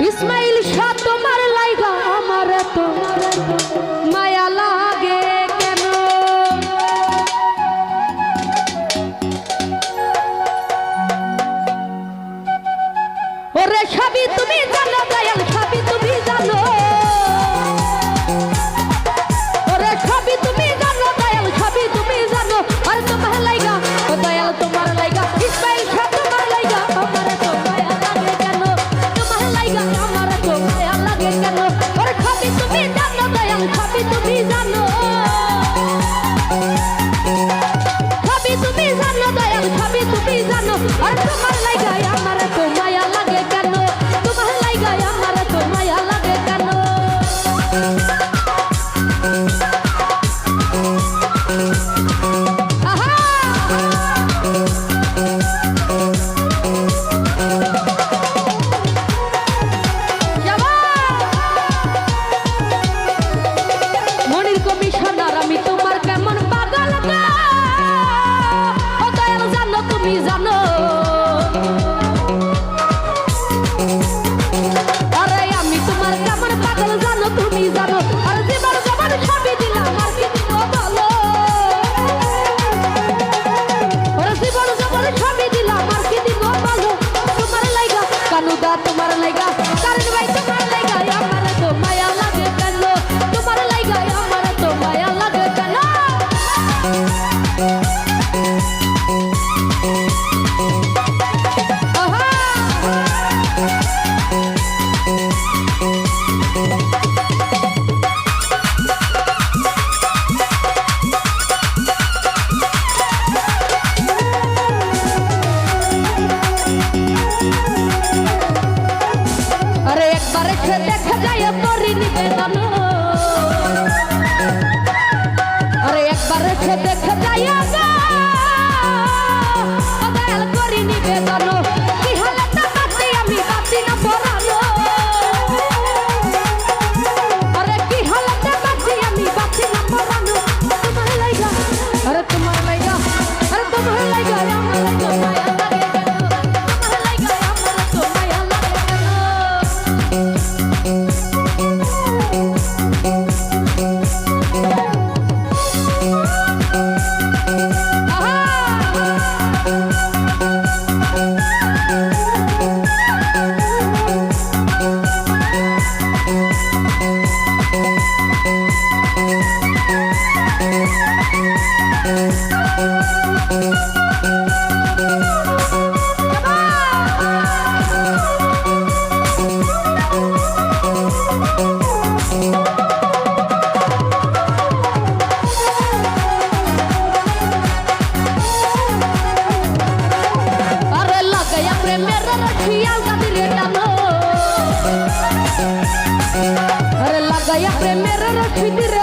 ইসমাইল শাহ তোমার লাইগা আমার এত মায়া লাগে কেন? ওরে সবই তুমি জানো de প্রেমের রশি ধীরে ধীরে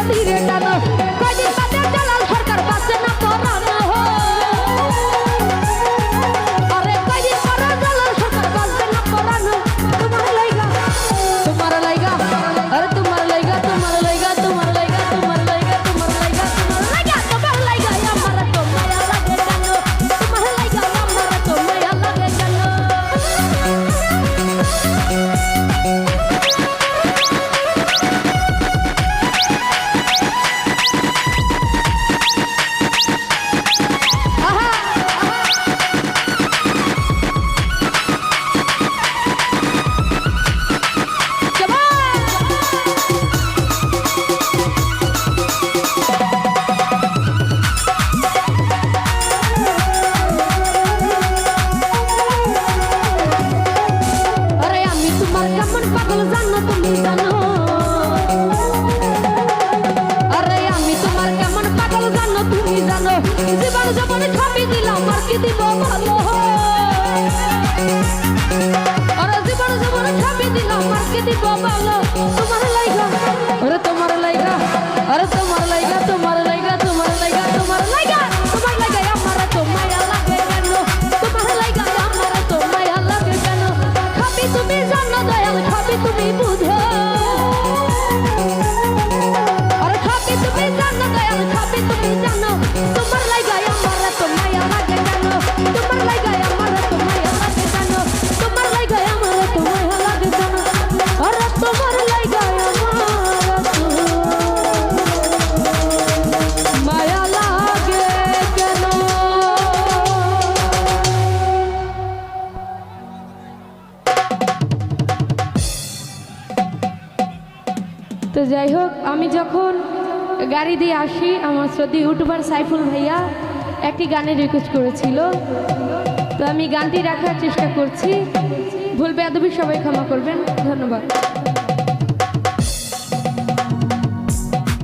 জীবনে ছাপি দিলাম আর কি দিব ভালো তোমার লাইগা। আরে তোমার লাইগা আরে তোমার লাইগা তোমার লাইগা তোমার লাইগা তোমার লাইগা। তোমার লাইগা আমার তো লাগে কেন? তোমার লাইগা আমার তো লাগে কেন? খাবি তুমি জানো দয়াল খাবি তুমি বুঝো। আরে খাবি তুমি জানো দয়াল খাবি তুমি জানো। তোমার যাই হোক, আমি যখন গাড়ি দিয়ে আসি, আমার শ্রদ্ধি ইউটিউবার সাইফুল ভাইয়া একটি গানের রিকোয়েস্ট করেছিল। তো আমি গানটি রাখার চেষ্টা করছি। ভুল বেদবি সবাই ক্ষমা করবেন। ধন্যবাদ।